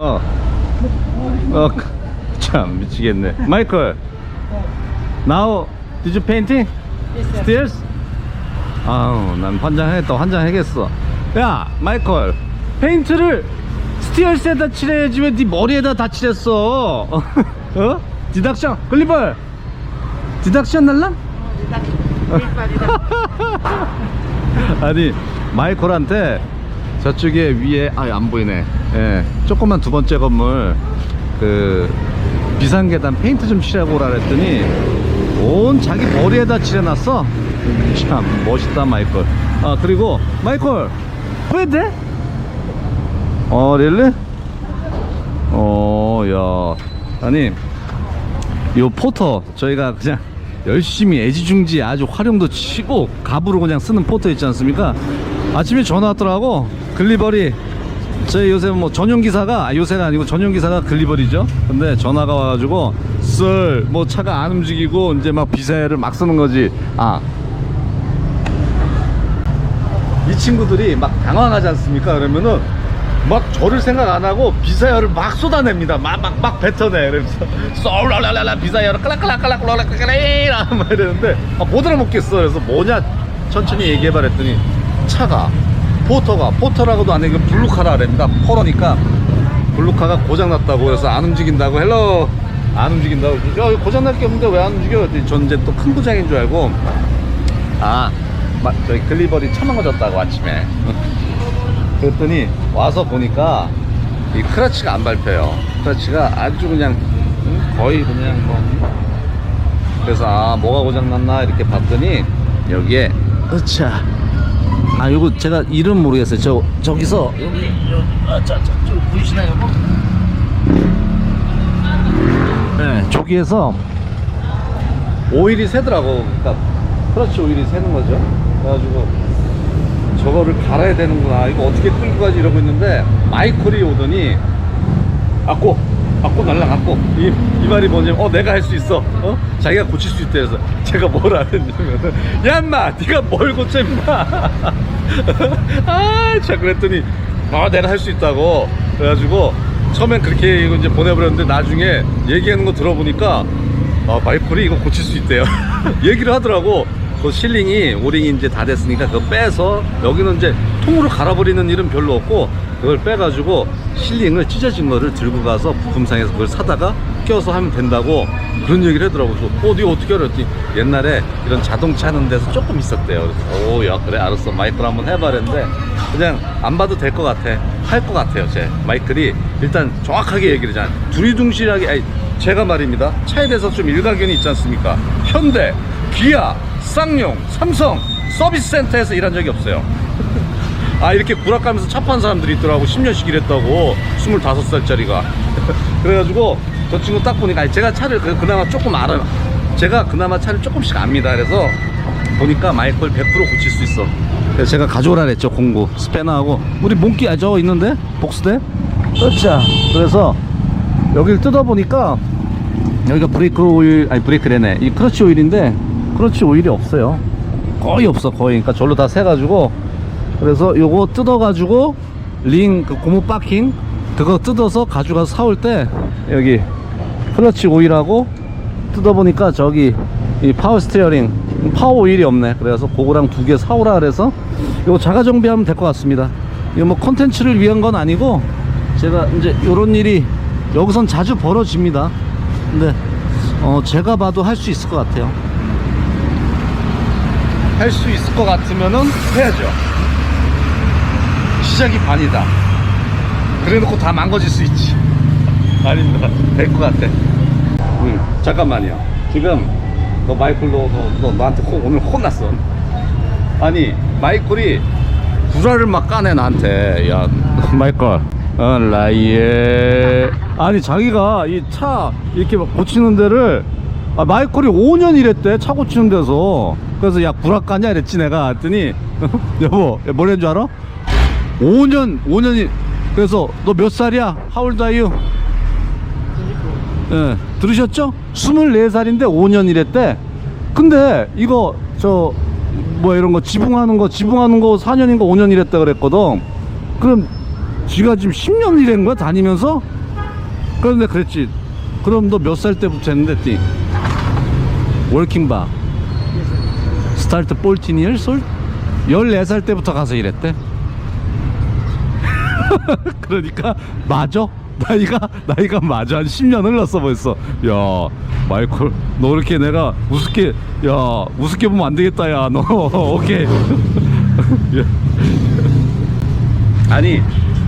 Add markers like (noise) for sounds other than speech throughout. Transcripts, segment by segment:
어. 어, 참 미치겠네. 마이클. Now, did you painting? Stairs? 아우, 난 환장하겠다. 환장하겠어. 야, 마이클. 페인트를 스티어스에다 칠해야지 왜 네 머리에다 다 칠했어? 어? 디덕션, 글리벌. 디덕션 날람? (laughs) 아니 마이콜한테 저쪽에 위에 아안 보이네 예 조금만 두 번째 건물 그 비상 계단 페인트 좀 칠하고 오라 그랬더니 온 자기 머리에다 칠해놨어. 참 멋있다 마이콜 아 그리고 마이콜 왜 돼? 어 릴리? 어야. 아니 요 포터 저희가 그냥 열심히 애지중지 아주 활용도 치고 갑으로 그냥 쓰는 포터 있지 않습니까? 아침에 전화 왔더라고. 글리버리 저희 요새 뭐 전용 기사가 아, 요새가 아니고 전용 기사가 글리버리죠 근데 전화가 와가지고 썰뭐 차가 안 움직이고 이제 막 비사를 막 쓰는 거지 아 이 친구들이 막 당황하지 않습니까? 그러면은 막 저를 생각 안 하고 비사열을 막 쏟아냅니다. 막 막 막 뱉어내. 그러면서 쏠랄랄랄라 비사열을 클락클락클락클락클락클락 막 이러는데 아, 못 알아먹겠어. 그래서 뭐냐 천천히 얘기해봐 그랬더니 차가 포터가 포터라고도 안 해. 이거 블루카라 그럽니다. 포러니까 블루카가 고장났다고 그래서 안 움직인다고 헬로 안 움직인다고 야 이거 고장날 게 없는데 왜 안 움직여? 그랬더니 전 이제 또 큰 고장인 줄 알고 아, 마, 저희 글리버리 처망어졌다고 아침에. (laughs) 그랬더니 와서 보니까 이 크러치가 안 밟혀요. 크러치가 아주 그냥 응? 거의 그냥 뭐. 그래서 아 뭐가 고장났나 이렇게 봤더니 여기에 으차. 아 요거 제가 이름 모르겠어요. 저 저기서 여기 여기 아자자 저 보이시나요? 이거? 네, 저기에서 오일이 새더라고. 그러니까 크러치 오일이 새는 거죠. 그래가지고 저거를 갈아야 되는구나. 이거 어떻게 끌고 가지 이러고 있는데 마이콜이 오더니 아꼬 아꼬 날라갔고 이, 이 말이 뭐냐면 어 내가 할 수 있어. 어 자기가 고칠 수 있대. 그래서 제가 뭘 하랬냐면은 야 인마 네가 뭘 고쳐 인마. (laughs) 아참 그랬더니 아 내가 할 수 있다고. 그래가지고 처음엔 그렇게 이제 보내버렸는데 나중에 얘기하는 거 들어보니까 아 마이콜이 이거 고칠 수 있대요 (laughs) 얘기를 하더라고 그 실링이 오링이 이제 다 됐으니까 그거 빼서 여기는 이제 통으로 갈아버리는 일은 별로 없고 그걸 빼가지고 실링을 찢어진 거를 들고 가서 부품상에서 그걸 사다가 껴서 하면 된다고 그런 얘기를 하더라고. 그래서 어 네가 어떻게 알아? 그랬더니 옛날에 이런 자동차 하는 데서 조금 있었대요. 그래서 오 야 그래 알았어. 마이클 한번 해봐 그랬는데 그냥 안 봐도 될 것 같아. 할 것 같아요 제 마이클이 일단 정확하게 얘기를 하잖아 두리둥실하게 아니 제가 말입니다. 차에 대해서 좀 일가견이 있지 않습니까? 현대 기아 쌍용 삼성 서비스 센터에서 일한 적이 없어요 아 이렇게 구락가면서 차 판 사람들이 있더라고. 10년씩 일했다고. 25살짜리가. (laughs) 그래가지고 저 친구 딱 보니까 아니, 제가 차를 그- 그나마 조금 알아요 제가 그나마 차를 조금씩 압니다. 그래서 보니까 마이클 100% 고칠 수 있어. 그래서 제가 가져오라 그랬죠 공구. 스패너하고. 우리 몽키 아 저거 있는데? 복스대? 으쌰 그래서 여기를 뜯어보니까 여기가 브레이크 오일 아니 브레이크래네. 이 크러치 오일인데 크러치 오일이 없어요. 거의 없어 거의. 그러니까 절로 다 새가지고 그래서 요거 뜯어가지고 링 그 고무 박킹 그거 뜯어서 가져가서 사올 때 여기 클러치 오일하고 뜯어보니까 저기 이 파워 스티어링 파워 오일이 없네. 그래서 그거랑 두 개 사오라 그래서 이거 자가 정비하면 될 것 같습니다. 이거 뭐 컨텐츠를 위한 건 아니고 제가 이제 요런 일이 여기선 자주 벌어집니다. 근데 어 제가 봐도 할 수 있을 것 같아요. 할 수 있을 것 같으면은 해야죠 시작이 반이다. 그래 놓고 다 망가질 수 있지. 아닙니다. 될 것 같아. 응 잠깐만요. 지금 너 마이클 너, 너, 너 나한테 호, 오늘 혼났어. 아니 마이클이 구라를 막 까네 나한테. 야 (laughs) 마이클. 어 라이에. 아니 자기가 이 차 이렇게 막 고치는 데를 아, 마이클이 5년 일했대 차 고치는 데서. 그래서 야 구라 까냐? 이랬지 내가. 했더니 (laughs) 여보 야, 뭐라는 줄 알아? 5년 5년이 그래서 너 몇 살이야? 하울드 아유 예, 들으셨죠? 24살인데 5년 일했대. 근데 이거 저 뭐 이런 거 지붕하는 거 지붕하는 거 4년인가 5년 일했다 그랬거든. 그럼 지가 지금 10년 일한 거야 다니면서? 그런데 그랬지 그럼 너 몇 살 때부터 했는데 했더니 월킹바 스타트 14 years old? 14살 때부터 가서 일했대 (laughs) 그러니까 맞아? 나이가 나이가 맞아. 한 10년 흘렀어 벌써. 야 마이클 너 이렇게 내가 우습게 야 우습게 보면 안 되겠다 야 너. (laughs) 오케이. (laughs) 예. 아니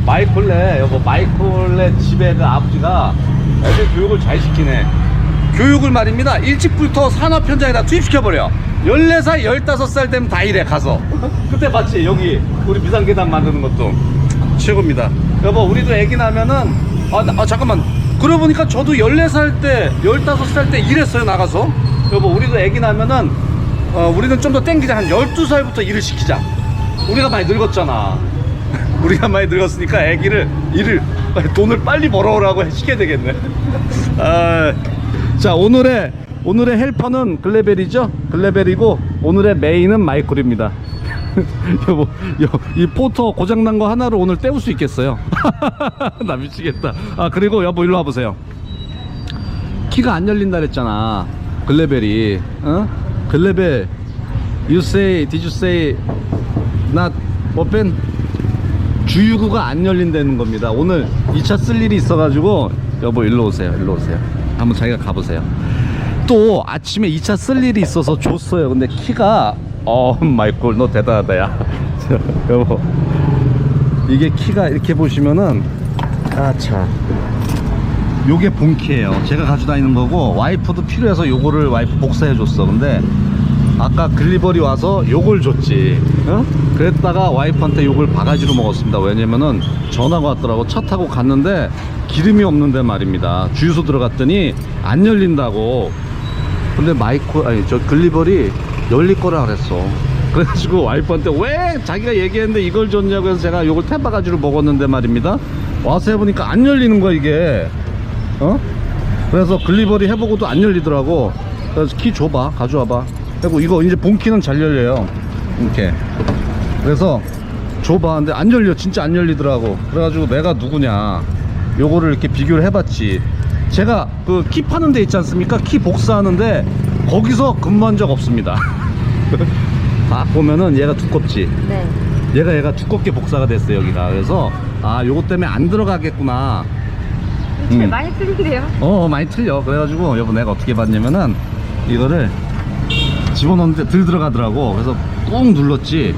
마이콜레 여보 마이콜레 집에 그 아버지가 애들 교육을 잘 시키네. 교육을 말입니다. 일찍부터 산업 현장에다 투입시켜버려. 14살 15살 되면 다 일해 가서. 그때 봤지 여기 우리 비상계단 만드는 것도 최고입니다. 여보 우리도 애기 나면은 아, 나- 아, 잠깐만. 그러고 보니까 저도 14살 때 15살 때 일했어요 나가서. 여보 우리도 애기 나면은 어, 우리는 좀 더 땡기자. 한 12살부터 일을 시키자. 우리가 많이 늙었잖아. (laughs) 우리가 많이 늙었으니까 애기를 일을 돈을 빨리 벌어오라고 시켜야 되겠네. (laughs) 아, 자 오늘의 오늘의 헬퍼는 글레벨이죠? 글레벨이고 오늘의 메인은 마이클입니다 (laughs) 여보 여, 이 포터 고장난 거 하나로 오늘 때울 수 있겠어요? (laughs) 나 미치겠다. 아 그리고 여보 일로 와보세요. 키가 안 열린다 그랬잖아 글레벨이. 어? 글레벨 You say did you say not open? 주유구가 안 열린다는 겁니다. 오늘 2차 쓸 일이 있어가지고 여보 일로 오세요 일로 오세요. 한번 자기가 가보세요. 또 아침에 2차 쓸 일이 있어서 줬어요. 근데 키가 어 마이콜 너 대단하다 야. (laughs) 여보 이게 키가 이렇게 보시면은 아차. 요게 본키예요. 제가 가지고 다니는 거고 와이프도 필요해서 요거를 와이프 복사해 줬어. 근데 아까 글리버리 와서 요걸 줬지. 어? 그랬다가 와이프한테 요걸 바가지로 먹었습니다. 왜냐면은 전화가 왔더라고. 차 타고 갔는데 기름이 없는데 말입니다. 주유소 들어갔더니 안 열린다고. 근데 마이크 아니 저 글리버리 열릴 거라 그랬어. 그래가지고 와이프한테 왜 자기가 얘기했는데 이걸 줬냐고 해서 제가 요걸 태바가지로 먹었는데 말입니다. 와서 해보니까 안 열리는 거야 이게. 어? 그래서 글리버리 해보고도 안 열리더라고. 그래서 키 줘봐 가져와봐. 그리고 이거 이제 본키는 잘 열려요. 이렇게. 그래서 줘봐. 근데 안 열려. 진짜 안 열리더라고. 그래가지고 내가 누구냐. 요거를 이렇게 비교를 해봤지. 제가 그 키 파는 데 있지 않습니까? 키 복사하는데 거기서 근무한 적 없습니다 딱 (laughs) 보면은 얘가 두껍지 네. 얘가 얘가 두껍게 복사가 됐어요 여기가 그래서 아 요거 때문에 안 들어가겠구나 음. 음. 많이 틀린데요? 어 많이 틀려 그래가지고 여보 내가 어떻게 봤냐면은 이거를 집어넣는데 들 들어가더라고 그래서 꾹 눌렀지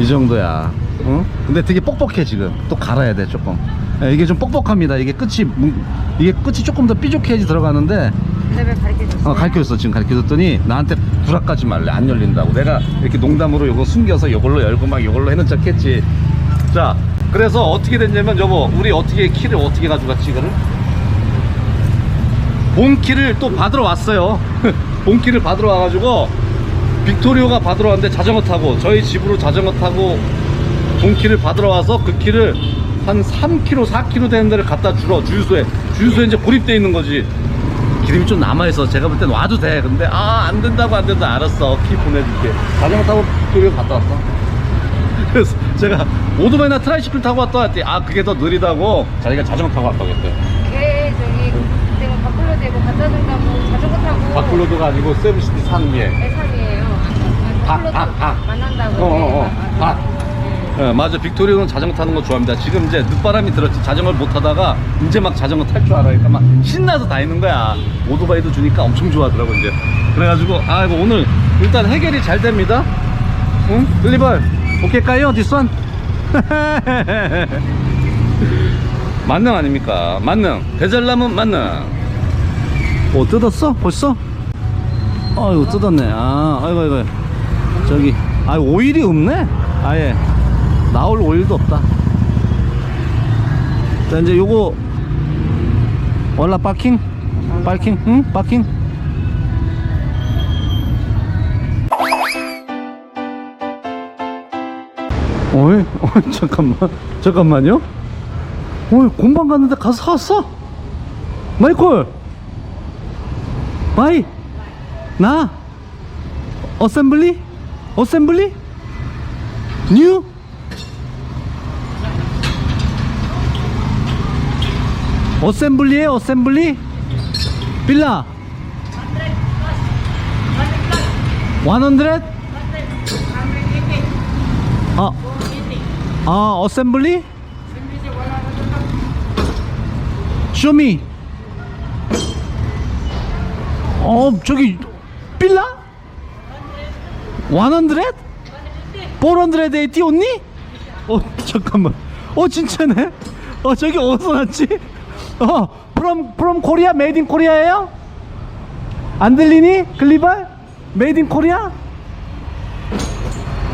이 정도야. 어? 근데 되게 뻑뻑해 지금. 또 갈아야 돼 조금. 예, 이게 좀 뻑뻑합니다. 이게 끝이 뭉- 이게 끝이 조금 더 삐죽해야지 들어가는데 레벨 가르쳐줬어요. 어, 가르쳐줬어 지금 가르쳐줬더니 나한테 불합까지 말래. 안 열린다고. 내가 이렇게 농담으로 요거 숨겨서 요걸로 열고 막 요걸로 해는 척 했지. 자 그래서 어떻게 됐냐면 여보 우리 어떻게 키를 어떻게 가져갔지 이거를? 본키를 또 받으러 왔어요. (laughs) 본키를 받으러 와가지고 빅토리오가 받으러 왔는데 자전거 타고 저희 집으로 자전거 타고 본키를 받으러 와서 그 키를 한 3km 4km 되는 데를 갖다 주러 주유소에. 주유소에 이제 고립돼 있는 거지. 기름이 좀 남아있어 제가 볼 땐 와도 돼. 근데 아 안 된다고 안 된다. 알았어. 키 보내줄게. 자전거 타고 빅토리오 갔다 왔어. (laughs) 그래서 제가 오토바이나 트라이시클 타고 왔다 했더니 아 그게 더 느리다고? 자기가 자전거 타고 왔다고 했대. 걔 저기 내가 바꾸려 되고 갖다 준다고 자전거 타고. 바클로드가 아니고 세븐시티 상위에. 애상이에요. 박, 박, 박. 만난다고. 어 어어. 네. 박 예, 맞아. 빅토리오는 자전거 타는 거 좋아합니다. 지금 이제 늦바람이 들었지. 자전거를 못 타다가 이제 막 자전거 탈 줄 알아니까 막 신나서 다니는 거야. 오토바이도 주니까 엄청 좋아하더라고 이제. 그래가지고 아 이거 오늘 일단 해결이 잘 됩니다. 응? 글리벌 오케이 까요? 디스완 (laughs) 만능 아닙니까? 만능. 대잘남은 만능. 오 뜯었어? 벌써? 아이고 뜯었네. 아 아이고 아이고 저기 아 오일이 없네? 아예. 나올 오일도 없다. 자 이제 요거 월라 파킹? 파킹? 응? 파킹? 어이 어이 (laughs) 잠깐만. 잠깐만요. 어이 공방 갔는데 가서 사왔어? 마이콜! 마이! 나? 어셈블리 어셈블리? 뉴? 어셈블리에 어셈블리? 빌라? 100? 아, 아 어셈블리? 쇼미 어 저기 빌라? 100? 480 언니? 어 잠깐만 어 진짜네 어 저기 어디서 났지? 어 from from 코리아 메이드 인 코리아예요? 안 들리니? 글리발? 메이드 인 코리아?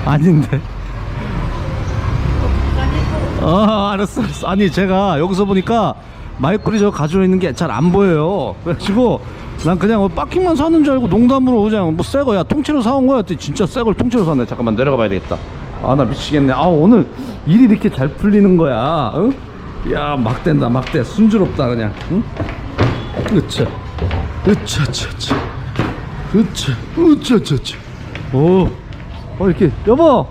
아닌데 어 알았어 알았어 아니 제가 여기서 보니까 마이클이 저 가지고 있는 게 잘 안 보여요. 그래가지고 난 그냥 뭐 바퀴만 사는 줄 알고 농담으로 그냥 뭐새 거야 통째로 사온 거야. 진짜 새 걸 통째로 샀네. 잠깐만 내려가 봐야 되겠다. 아 나 미치겠네. 아 오늘 일이 이렇게 잘 풀리는 거야. 응? 야 막된다 막대 순조롭다 그냥. 응? 으차 으차 차차 으차 으차 차차. 오. 어 이렇게 여보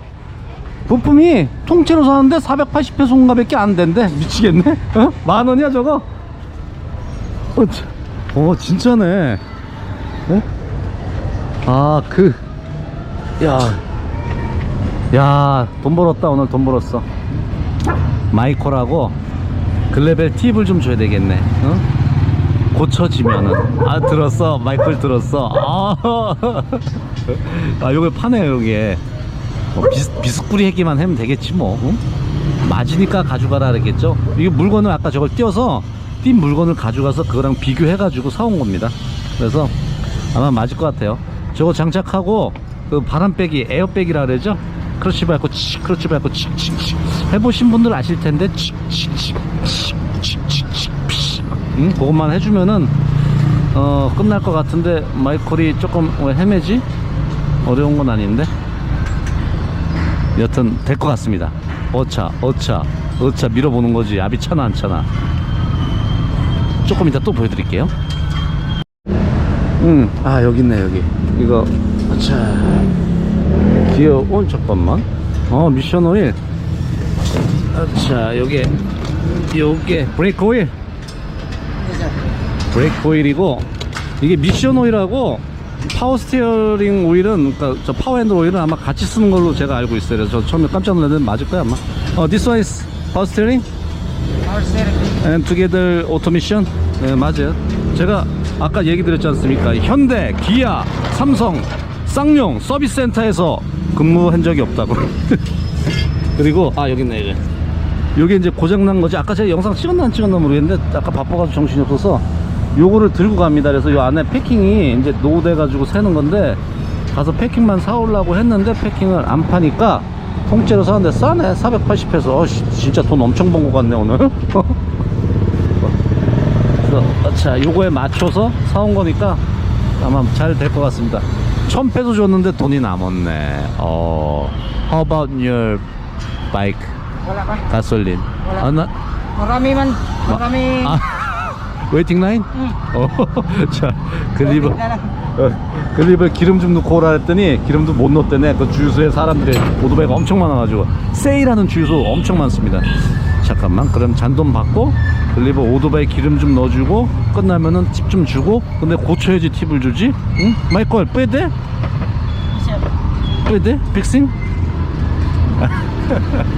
부품이 통째로 사는데 480페소 인가밖에 안 된대 미치겠네 어? 만 원이야 저거 어, 참. 어 진짜네 어? 아그 야, 야, 돈 벌었다 오늘 돈 벌었어. 마이코라고 글레벨 팁을 좀 줘야 되겠네. 어? 고쳐지면은 아 들었어 마이클 들었어 아, (laughs) 아 요걸 파네요 여기에 뭐 비스, 비스꾸리 해기만 하면 되겠지 뭐 응? 맞으니까 가져가라 그랬겠죠? 이게 물건을 아까 저걸 띄어서 띈 물건을 가져가서 그거랑 비교해 가지고 사온 겁니다. 그래서 아마 맞을 것 같아요. 저거 장착하고 그 바람 빼기 에어백이라 그러죠? 크러치 밟고 치 크러치 밟고 칙칙칙. 해보신 분들 아실 텐데 칙칙칙칙칙칙칙 응? 그것만 해주면은 어 끝날 것 같은데 마이콜이 조금 왜 헤매지? 어려운 건 아닌데 여튼 될 것 같습니다. 어차 어차 어차 밀어보는 거지. 압이 차나 안 차나. 조금 이따 또 보여드릴게요. 응아 여기 있네 여기. 이거 자 기어 온 잠깐만. 어 미션 오일. 자 요게 요게. 브레이크 오일. 브레이크 오일이고 이게 미션 오일하고 파워 스티어링 오일은 그러니까 저 파워 핸들 오일은 아마 같이 쓰는 걸로 제가 알고 있어요. 그래서 저 처음에 깜짝 놀랐는데 맞을 거야 아마. 어, this one is power steering and together automation. 네 맞아요. 제가 아까 얘기 드렸지 않습니까? 현대, 기아, 삼성, 쌍용 서비스 센터에서 근무한 적이 없다고. (laughs) 그리고 아 여기 있네 이게. 요게 이제 고장난 거지. 아까 제가 영상 찍었나 안 찍었나 모르겠는데 아까 바빠가지고 정신이 없어서 요거를 들고 갑니다. 그래서 요 안에 패킹이 이제 노후돼 가지고 새는 건데 가서 패킹만 사오려고 했는데 패킹을 안 파니까 통째로 사는데 싸네. 480해서 어, 씨, 진짜 돈 엄청 번 것 같네 오늘. (laughs) 자 요거에 맞춰서 사온 거니까 아마 잘 될 것 같습니다. 1000페소 줬는데 돈이 남았네. 어, how about your bike? 가솔린. 아, 나, Marami man. Marami. 아, 웨이팅 라인? 어, (laughs) 자, 글리버. 어, 글리버 기름 좀 넣고 오라 했더니 기름도 못 넣었대네. 그 주유소에 사람들이 오토바이가 엄청 많아가지고 세일하는 주유소 엄청 많습니다. 잠깐만, 그럼 잔돈 받고 글리버 오토바이 기름 좀 넣어주고 끝나면은 팁 좀 주고 근데 고쳐야지 팁을 주지? 응? 마이콜 빼대? 빼대? 빅싱? (laughs)